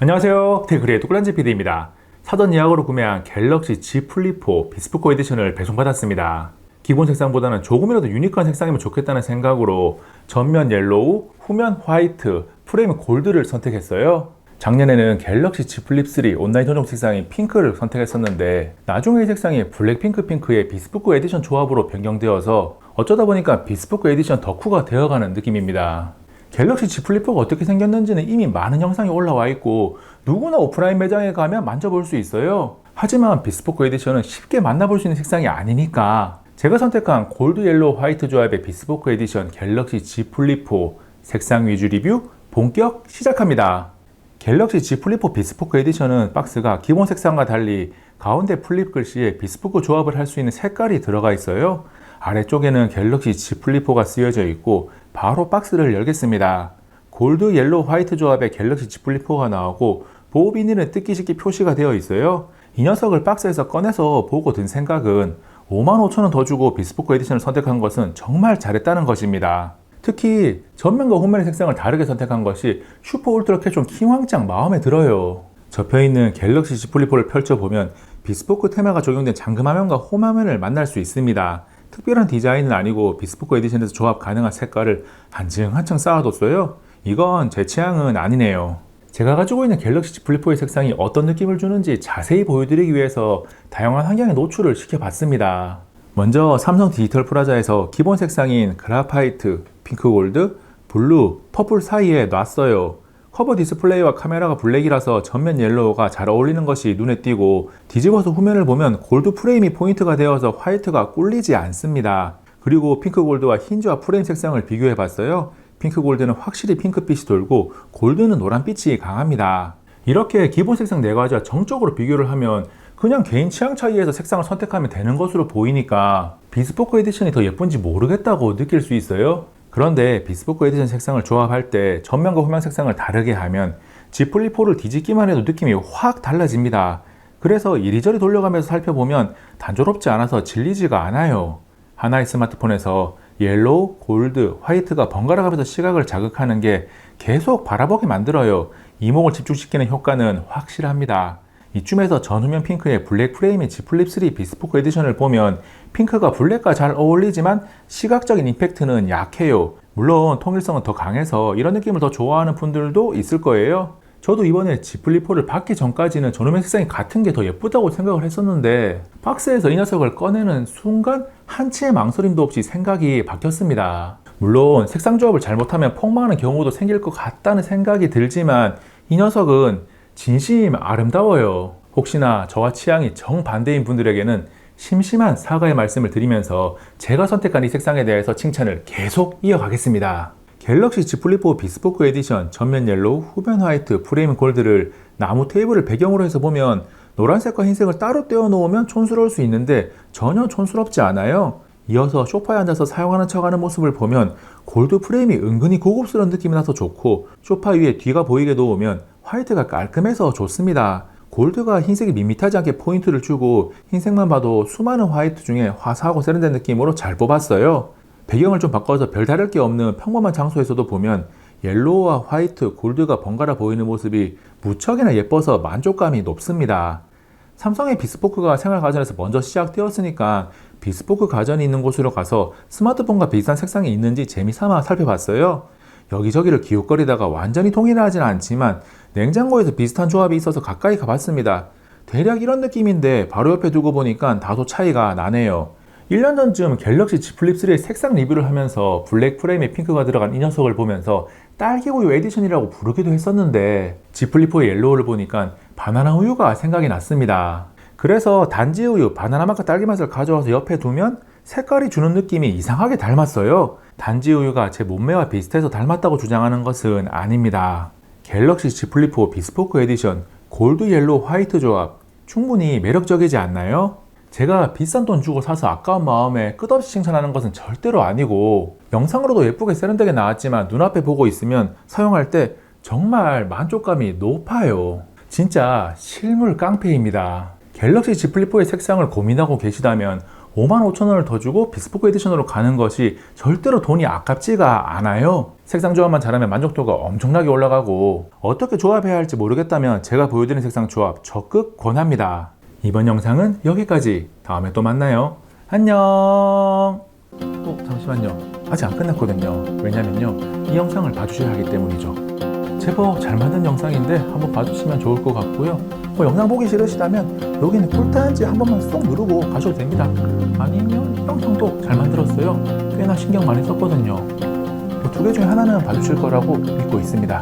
안녕하세요. 테크리의 뚜꾸란지 PD입니다. 사전 예약으로 구매한 갤럭시 Z 플립4 비스포코 에디션을 배송받았습니다. 기본 색상보다는 조금이라도 유니크한 색상이면 좋겠다는 생각으로 전면 옐로우, 후면 화이트, 프레임 골드를 선택했어요. 작년에는 갤럭시 Z 플립3 온라인 전용 색상인 핑크를 선택했었는데 나중에 이 색상이 블랙 핑크 핑크의 비스포코 에디션 조합으로 변경되어서 어쩌다 보니까 비스포코 에디션 덕후가 되어가는 느낌입니다. 갤럭시 Z 플립4가 어떻게 생겼는지는 이미 많은 영상이 올라와 있고 누구나 오프라인 매장에 가면 만져볼 수 있어요. 하지만 비스포크 에디션은 쉽게 만나볼 수 있는 색상이 아니니까 제가 선택한 골드 옐로우 화이트 조합의 비스포크 에디션 갤럭시 Z 플립4 색상 위주 리뷰 본격 시작합니다. 갤럭시 Z 플립4 비스포크 에디션은 박스가 기본 색상과 달리 가운데 플립 글씨에 비스포크 조합을 할 수 있는 색깔이 들어가 있어요. 아래쪽에는 갤럭시 Z 플립4가 쓰여져 있고 바로 박스를 열겠습니다. 골드, 옐로우, 화이트 조합의 갤럭시 Z 플립4가 나오고 보호 비닐은 뜯기 쉽게 표시가 되어 있어요. 이 녀석을 박스에서 꺼내서 보고 든 생각은 55,000원 더 주고 비스포크 에디션을 선택한 것은 정말 잘했다는 것입니다. 특히 전면과 후면의 색상을 다르게 선택한 것이 슈퍼 울트라 캐션 킹왕짱 마음에 들어요. 접혀있는 갤럭시 Z 플립4를 펼쳐보면 비스포크 테마가 적용된 잠금 화면과 홈 화면을 만날 수 있습니다. 특별한 디자인은 아니고 비스포크 에디션에서 조합 가능한 색깔을 한층 한층 쌓아뒀어요. 이건 제 취향은 아니네요. 제가 가지고 있는 갤럭시 Z 플립4의 색상이 어떤 느낌을 주는지 자세히 보여드리기 위해서 다양한 환경에 노출을 시켜봤습니다. 먼저 삼성 디지털 프라자에서 기본 색상인 그라파이트, 핑크 골드, 블루, 퍼플 사이에 놨어요. 커버 디스플레이와 카메라가 블랙이라서 전면 옐로우가 잘 어울리는 것이 눈에 띄고 뒤집어서 후면을 보면 골드 프레임이 포인트가 되어서 화이트가 꿀리지 않습니다. 그리고 핑크 골드와 힌지와 프레임 색상을 비교해 봤어요. 핑크 골드는 확실히 핑크빛이 돌고 골드는 노란빛이 강합니다. 이렇게 기본 색상 4가지와 정적으로 비교를 하면 그냥 개인 취향 차이에서 색상을 선택하면 되는 것으로 보이니까 비스포크 에디션이 더 예쁜지 모르겠다고 느낄 수 있어요. 그런데 비스포크 에디션 색상을 조합할 때 전면과 후면 색상을 다르게 하면 Z 플립4를 뒤집기만 해도 느낌이 확 달라집니다. 그래서 이리저리 돌려가면서 살펴보면 단조롭지 않아서 질리지가 않아요. 하나의 스마트폰에서 옐로우, 골드, 화이트가 번갈아 가면서 시각을 자극하는 게 계속 바라보게 만들어요. 이목을 집중시키는 효과는 확실합니다. 이쯤에서 전후면 핑크의 블랙 프레임의 Z 플립 3 비스포크 에디션을 보면 핑크가 블랙과 잘 어울리지만 시각적인 임팩트는 약해요. 물론 통일성은 더 강해서 이런 느낌을 더 좋아하는 분들도 있을 거예요. 저도 이번에 Z 플립 4를 받기 전까지는 전후면 색상이 같은 게 더 예쁘다고 생각을 했었는데 박스에서 이 녀석을 꺼내는 순간 한치의 망설임도 없이 생각이 바뀌었습니다. 물론 색상 조합을 잘못하면 폭망하는 경우도 생길 것 같다는 생각이 들지만 이 녀석은 진심 아름다워요. 혹시나 저와 취향이 정반대인 분들에게는 심심한 사과의 말씀을 드리면서 제가 선택한 이 색상에 대해서 칭찬을 계속 이어가겠습니다. 갤럭시 플립4 비스포크 에디션 전면 옐로우, 후면 화이트, 프레임 골드를 나무 테이블을 배경으로 해서 보면 노란색과 흰색을 따로 떼어 놓으면 촌스러울 수 있는데 전혀 촌스럽지 않아요. 이어서 소파에 앉아서 사용하는 척하는 모습을 보면 골드 프레임이 은근히 고급스러운 느낌이 나서 좋고 소파 위에 뒤가 보이게 놓으면 화이트가 깔끔해서 좋습니다. 골드가 흰색이 밋밋하지 않게 포인트를 주고 흰색만 봐도 수많은 화이트 중에 화사하고 세련된 느낌으로 잘 뽑았어요. 배경을 좀 바꿔서 별다를 게 없는 평범한 장소에서도 보면 옐로우와 화이트, 골드가 번갈아 보이는 모습이 무척이나 예뻐서 만족감이 높습니다. 삼성의 비스포크가 생활 가전에서 먼저 시작되었으니까 비스포크 가전이 있는 곳으로 가서 스마트폰과 비슷한 색상이 있는지 재미삼아 살펴봤어요. 여기저기를 기웃거리다가 완전히 통일하지는 않지만 냉장고에서 비슷한 조합이 있어서 가까이 가봤습니다. 대략 이런 느낌인데 바로 옆에 두고 보니까 다소 차이가 나네요. 1년 전쯤 갤럭시 Z 플립 3의 색상 리뷰를 하면서 블랙 프레임에 핑크가 들어간 이 녀석을 보면서 딸기우유 에디션이라고 부르기도 했었는데 Z 플립 4의 옐로우를 보니까 바나나 우유가 생각이 났습니다. 그래서 단지 우유, 바나나 맛과 딸기 맛을 가져와서 옆에 두면 색깔이 주는 느낌이 이상하게 닮았어요. 단지 우유가 제 몸매와 비슷해서 닮았다고 주장하는 것은 아닙니다. 갤럭시 Z 플립 4 비스포크 에디션 골드 옐로우 화이트 조합 충분히 매력적이지 않나요? 제가 비싼 돈 주고 사서 아까운 마음에 끝없이 칭찬하는 것은 절대로 아니고 영상으로도 예쁘게 세련되게 나왔지만 눈앞에 보고 있으면 사용할 때 정말 만족감이 높아요. 진짜 실물 깡패입니다. 갤럭시 Z 플립 4의 색상을 고민하고 계시다면 55,000원을 더 주고 비스포크 에디션으로 가는 것이 절대로 돈이 아깝지가 않아요. 색상 조합만 잘하면 만족도가 엄청나게 올라가고 어떻게 조합해야 할지 모르겠다면 제가 보여드린 색상 조합 적극 권합니다. 이번 영상은 여기까지. 다음에 또 만나요. 안녕. 어, 잠시만요. 아직 안 끝났거든요. 왜냐면요. 이 영상을 봐주셔야 하기 때문이죠. 제법 잘 만든 영상인데 한번 봐주시면 좋을 것 같고요. 뭐 영상 보기 싫으시다면 여기는 꿀단지 한 번만 쏙 누르고 가셔도 됩니다. 아니면 영상도 잘 만들었어요. 꽤나 신경 많이 썼거든요. 뭐두개 중에 하나는 봐주실 거라고 믿고 있습니다.